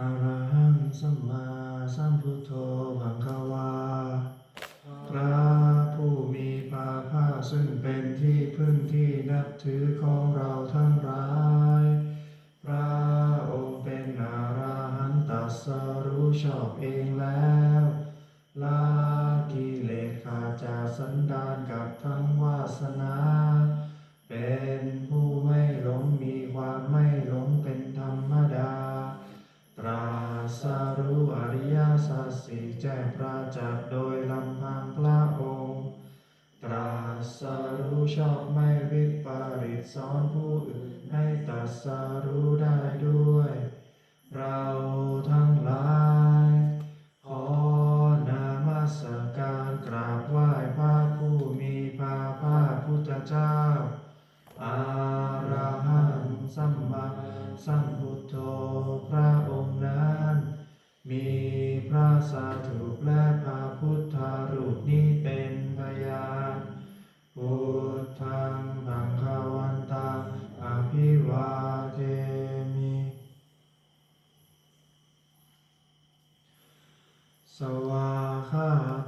อะระหังสัมมาสัมพุทโธภังคะวาพระผู้มีพระภาคซึ่งเป็นที่พึ่งที่นับถือของเราทั้งหลายพระองค์เป็นอรหันตัสรู้ชอบเอง สอนผู้อื่นให้ตัดสา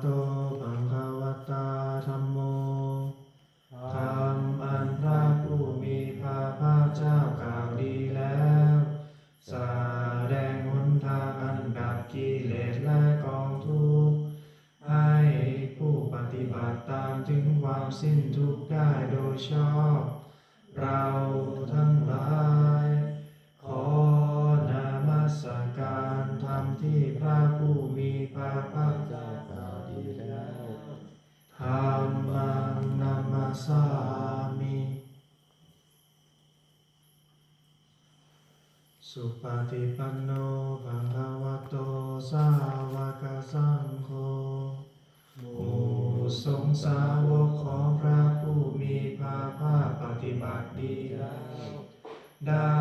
โตภังควตาธรรมโมธรรมอันพระผู้มีพระภาคเจ้ากล่าวดีแล้วสแสดงหนทางอันดับกิเลสและกองทุกข์ให้ผู้ปฏิบัติตามถึงความสิ้นทุกข์ได้โดยชอบ เราทั้งหลาย สุปฏิปันโนภะคะวะโต สาวกสังโฆหมู่สงสาวกของพระผู้มีพระภาคปฏิบัติดีแล้วได้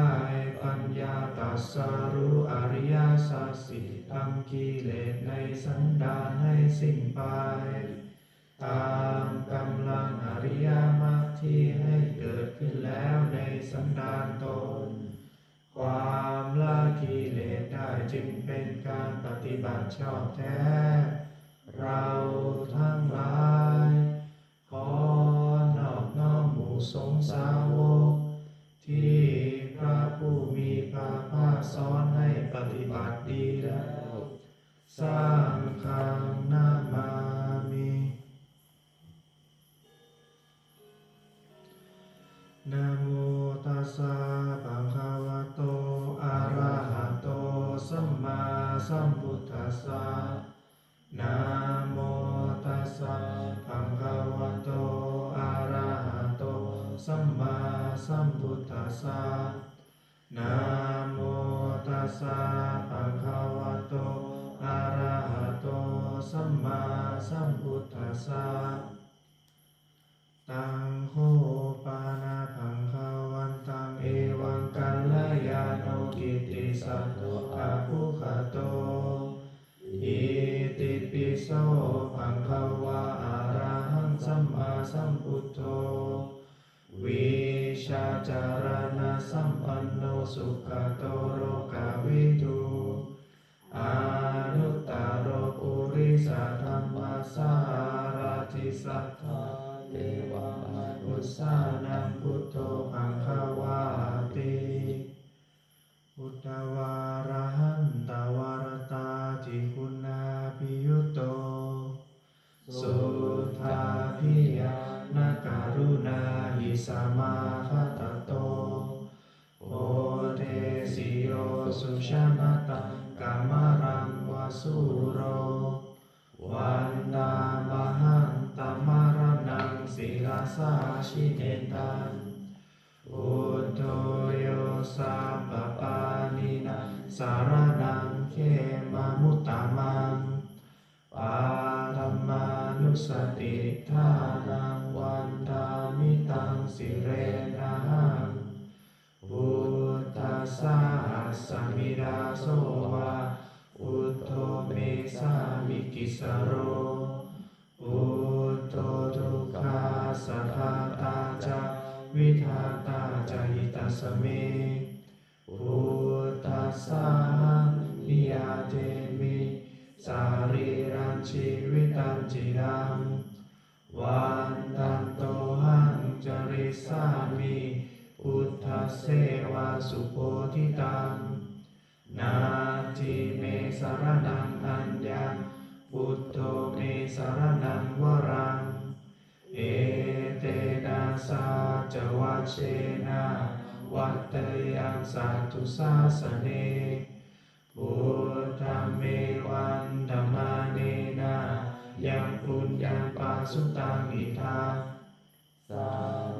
ปัญญาตัสรู้อริยสัจสี่ทำกิเลสในสันดานให้สิ้นไป ตามกำลังอริยมรรคที่ให้เกิดขึ้นแล้วในสันดานตน ความละกิเลสได้จึงเป็นการปฏิบัติชอบแท้ เราทั้งหลายขอนอบน้อมหมู่สงสาวก ที่พระผู้มีพระภาคสอนให้ปฏิบัติดีแล้ว สร้างขังนามามินะโมตัสสะ ตัสสะนะโมตัสสะภะคะวะโต อะระหะโต สัมมาสัมพุทธัสสะนะโมตัสสะภะคะวะโต อะระหะโต สัมมาสัมพุทธัสสะตังโคปานาภังคาวันตังเอวังกัลยาโนกิติสัตโตอาภุคโต โสภังคาวาอะระหังสัมมาสัมพุทโธวิชาจารณะสัมปันโนสุขโตโรกาวิทูอนุตตโรปุริสธรรมสารติสัทธาเทวมนุสานังพุทโธภังคาวาติพุทธวา สาชิเนตันอุตโตโยสัพพปานินาสารนังเขมามุตตามังปาธรรมานุสติทานังวันทามิตังสิเรนะหังพุทธัสสะสมิดาโสวะอุทโธเมสามิกิสโรอุ ตโตทุกขาสัทาตาจาวิทาตาจาหิตัสสเมพุทธัสสะนิยาเทมิสารีรังชีวิตันจิรังวันตันโตหังจริสามิพุทธเสวาสุโพธิตังนาทีเมสารนังอัญญังพุทโธเมสารนังวรัง เอเตนะสาจวัชเชนะวัตเตยังสัตตุสาสเนพุทธเมวันธรรมาเนนะยังปุญญังปัสสุตังอิทาสา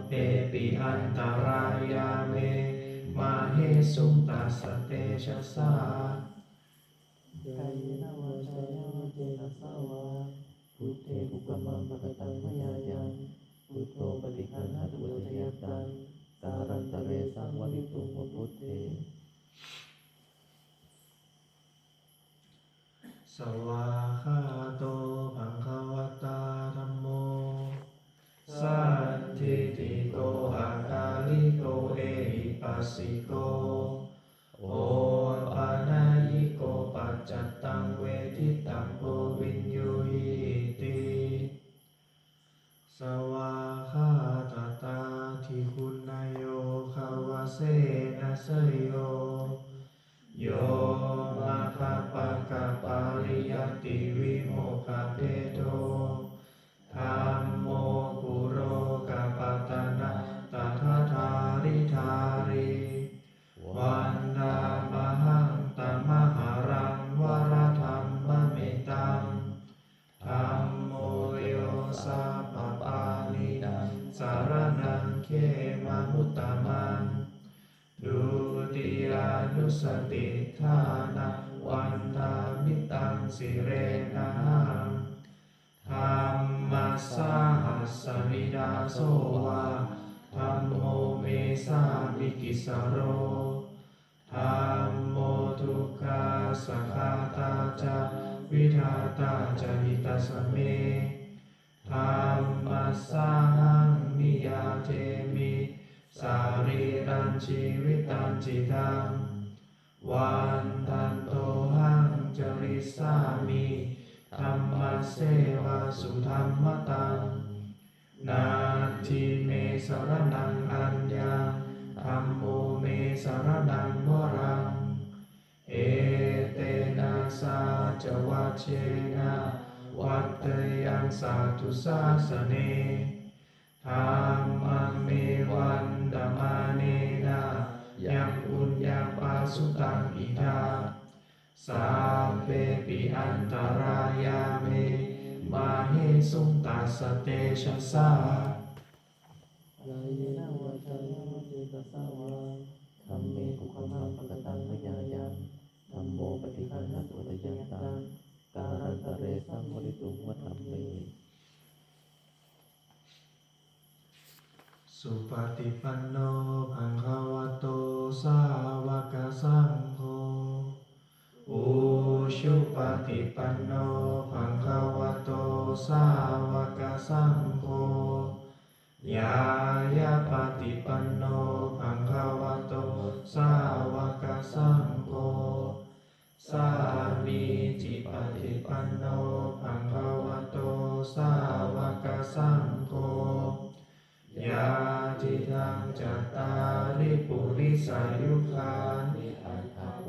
เอปิอันตรายาเมมาเฮสุตัสเตชะสาเจนะวะชยะเจนะสวา พุทเทภุกมังปะกตังมยายังพุทโธปฏิคันหตุเทยตังการันตะเรสังวริตุงวพุทเทสวาคาโตภังคาวตาธัมโม สันทิติโกอาคาลิโกเอหิปัสสิโก โตธัมโมกุโรกะปตนะตถาธาริธาริวันดามหังตมหารังวรธรรมเมตังธัมโมโยสัพพปานิสารนังเขมามุตตะมังดุติยานุสติทานะวันทามิตังสิเรนะหัง ธรรมสาหัสมิดาโสวาธรรมโมเมสามิกิสโรธรรมโมทุกขาสคาตาจาวิธาตาจาหิตาสเมธรรมสหังมิยาเทมิสารีรันชีวิตันจิตังวันตันโตหังจริสามิ ธรรมเสวาสุธรรมตัง นาทีเมสรนังอัญญาธรรมโมเมสรนังวรัง เอเตนะสาจวัชเชนะวัตเตยังสาธุสาสเนธรรมังเมวันดมาเนนะยังปุญญาปาสุตังอิทา สาเปปิอันตรายาเมมาเฮสุงตัสสะ อุชุปฏิปันโนภะคะวะโต สาวกสังโฆ ยายาปฏิปันโนภะคะวะโต สาวกสังโฆ สามีจิปฏิปันโนภะคะวะโต สาวกสังโฆ ยาทิทังจัตตาริปุริสายุคาน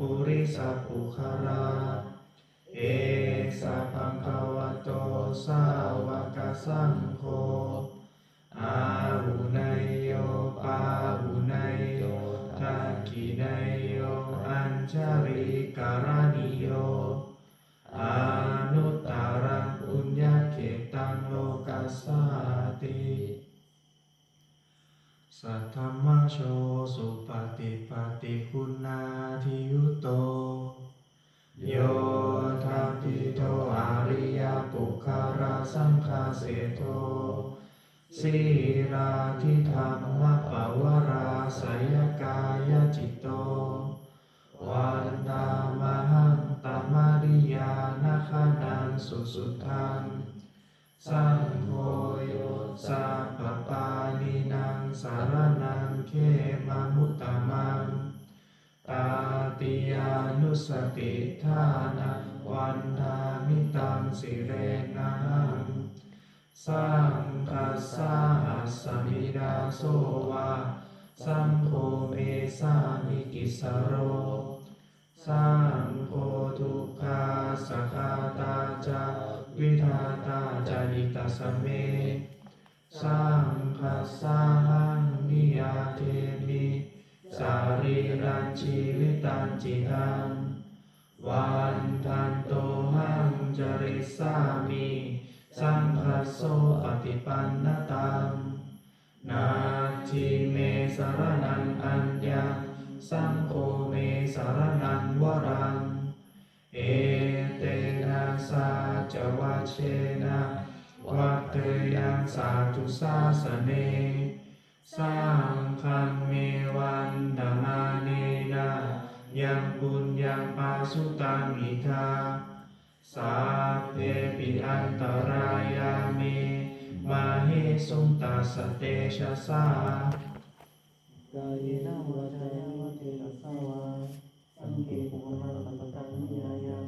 ปุริสาปุคาราเอสะพังคะวะโตสาวกสังโฆอาหุนายโยปาหุนายโยทักขินายโยอัญชริการณิโยอานุตตารังปุญญเขตังโลกัสสาติ สัทธมมโชสุปฏิปฏิคุณาทิยุโต โยธาปิโตอาริยปุคาราสังคาเสโทสีราทิธรรมปวราสยกายจิตโต วันตามหังตมาริยานาคานังสุสุทังสังโฆโยสัพปานิ สารนังเขมามุตตมังตาติยานุสติทานาวันทามิตังสิเรนังสังคัสสะสมิดาโสวาสังโฆเมสามิกิสโร สังโฆทุกขาสกาตาจาวิทาตาจานิตัสสเม สังคัสสะหังนิยาเทมิสารีรันชีวิตันจิตังวันทันโตหังจริสามิสังคัสโสปฏิปันนตังนาทีเมสารนังอัญญาสังโฆเมสารนังวรัง เอเตนะสาจวัชเชนะ วัตเตยังสาธุสาสเนสังฆังเมวันดามาเนนะยังบุญยังปาสุตังอิทาสัพเพปิอันตรายามิมาเฮสุงตัสเตชะสากายนะวาจายาวเจตสาวาสังเกตุมาปัปตังนิยายัง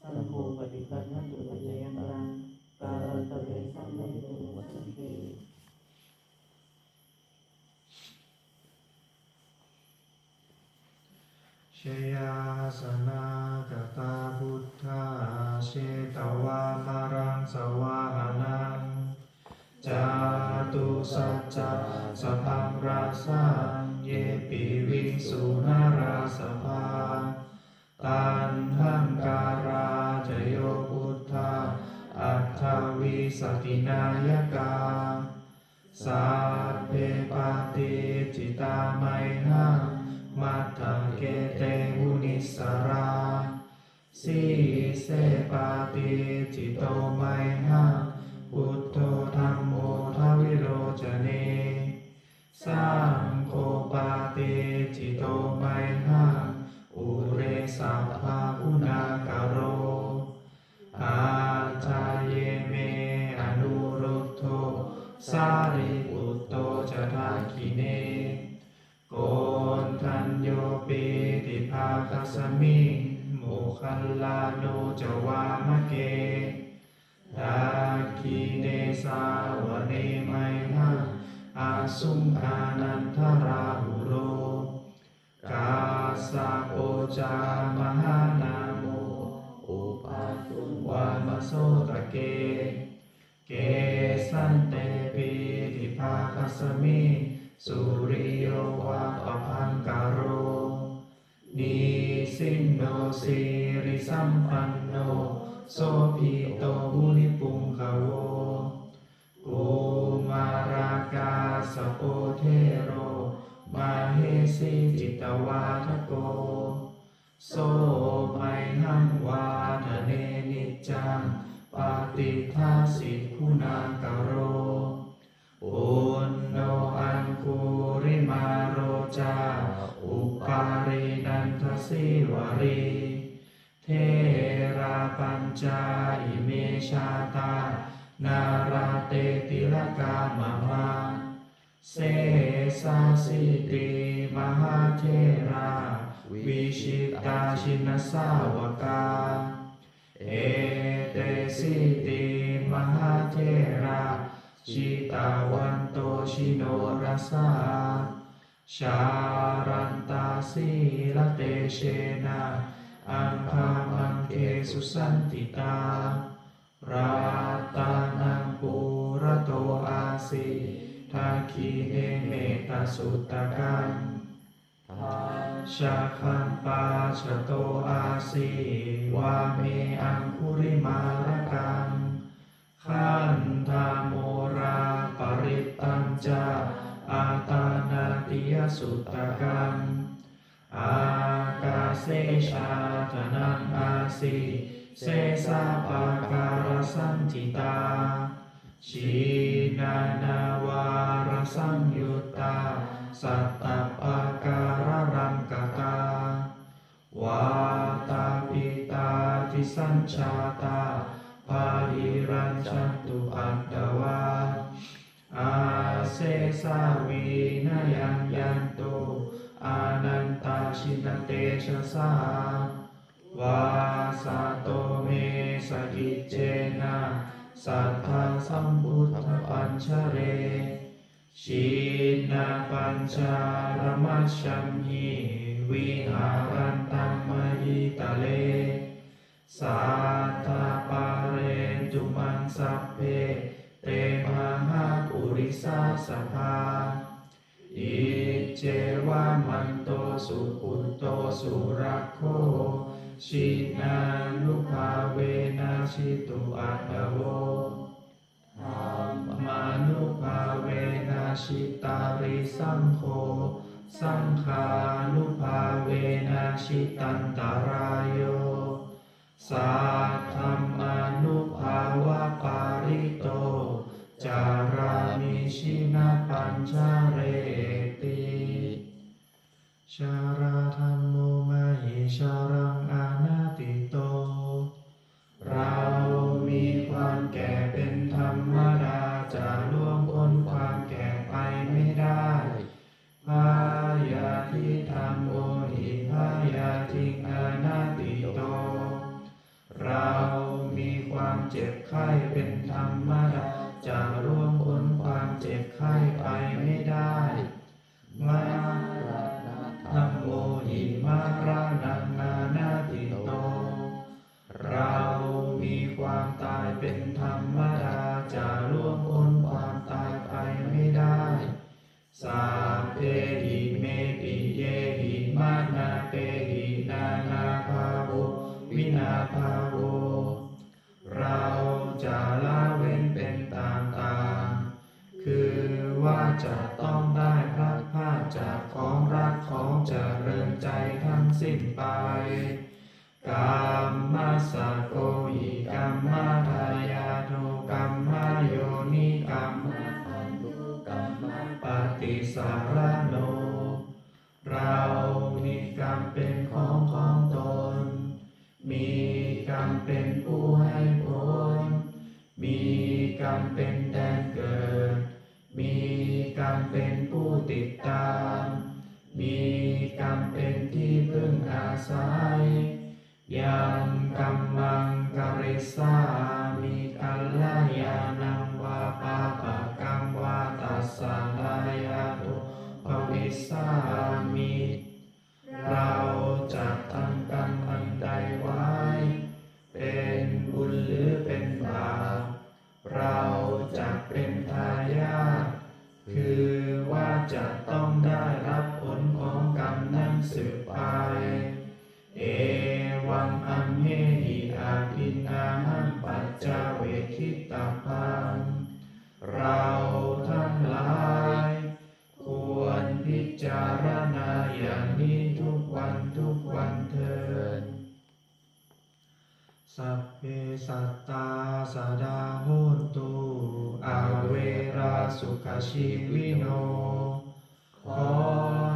สังโฆปฏิคันนันตุปัจจยันตังการันตเรสัมมิตุวัสันติ ชยาสนากตาพุทธาเชตวามารังสวาหนังจาตุสัจจะสพังราสังเยปิวิสุนาราสภาตันหังการาจโยพุทธาอัตถวิสตินายกาสัพเพปาติจิตาไมหัง มัตถังเกเตมุนิสราสีเสปาติจิตโตไมหังพุทโธธรรมโมทวิโรจเนสังโฆปาติจิตโตไมหังอุเรสัพพาคุณากโร อาจายเยเมอนุรุตโทสาริปุตโตจะทาคิเนโก ทันโยปีติภาคัสมิโมคัลลาโนจวามะเกดาคีเนสาวเนไมหะอาสุงอานันทราหุโร กาสะโอจามหานาโมโอปาตุวามโสตะเก เกสันเตปีติภาคัสสมิ สุริโยวาปพังกาโรนิสินโนสิริสัมปันโนโสภิโตมุนิปุงคโวกุมารากาสโปเทโร มาเฮสิจิตวาทโก โสไมหังวาทะเนนิจังปาติทาสิคุณากโร อุนโนอันคุริมาโรจา อุปารินันทสิวารี เทราปัญจาอิเมชาตา นาราเตติลกามามาเสสาสิติมหาเทรา วิชิตาชินสาวกา เอเตสิติมหาเทรา ชิตาวันโตชิโนรัสสาชารันตาสีละเตเชนะอังคามังเกสุสันติตาราตานังปูระโตอาสิทาคีเนเมตาสุตตะกังชาคัมปาชโตอาสีวาเมอังคุริมารกัง ขันธาโมราปริตตัญจาอาตานาติยสุตตะกังอากาเสชาธนังอาสีเสสาปาการสันติตาชีนานาวารสังยุตตาสัตตปาการรังกตาวาตาปิตาทิสัญชาตา ปาริรัญชันตุอัตตวาอาเซสาวีนายังยันโตอานันตาชินเตชะสาวาสาโตเมสกิจเจนะสัทธาสัมพุทธปัญชเรชีนาปัญจารมัชชัมหิวิหารันตัมมหิตะเล สัทธาปาเรนตุมังสัพเพ เตมหาปุริสาสภา อิเจวามันโตสุขุโตสุรักโขชินานุภาเวนะชิตุอัตโวมานุภาเวนะชิตาริสังโฆสังฆานุภาเวนะชิตันตารายโย สัทธรรมอนุภาวะปาริโต จารามิชินาปัญชเรติ ชาราธรรมโมมาหิชารัง เมปิเยหิมานาเปหินานาภาโววินาภาโวเราจะละเว้นเป็นต่างๆ คือว่าจะต้องได้พลัดพาจากของรักของเจริญใจทั้งสิ้นไปกามมาสะโกหิกามมา รรมเป็นผู้ให้ผล มีกรรมเป็นแดนเกิด มีกรรมเป็นผู้ติดตาม มีกรรมเป็นที่พึ่งอาศัย ยังกัมมังกริสามิกัลลายานังวาปาปะ สัตตาสาดาโหนตุอาเวราสุขชีวิโน ขอ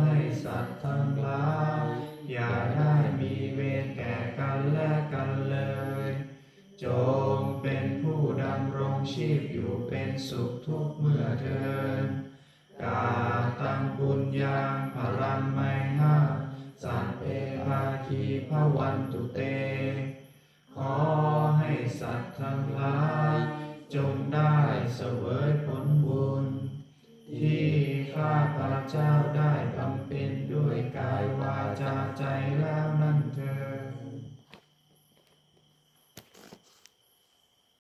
ให้สัตว์ทั้งหลายอย่าได้มีเวรแก่กันและกันเลย จงเป็นผู้ดำรงชีพอยู่เป็นสุขทุกเมื่อเทินกาตังบุญยังพลังไมห้าสัพเพภาคีพวันตุเต ขอให้สัตว์ทั้งหลาย จงได้เสวยผลบุญ ที่ข้าพระเจ้าได้บำเพ็ญด้วยกายวาจาใจแล้วนั่นเถิด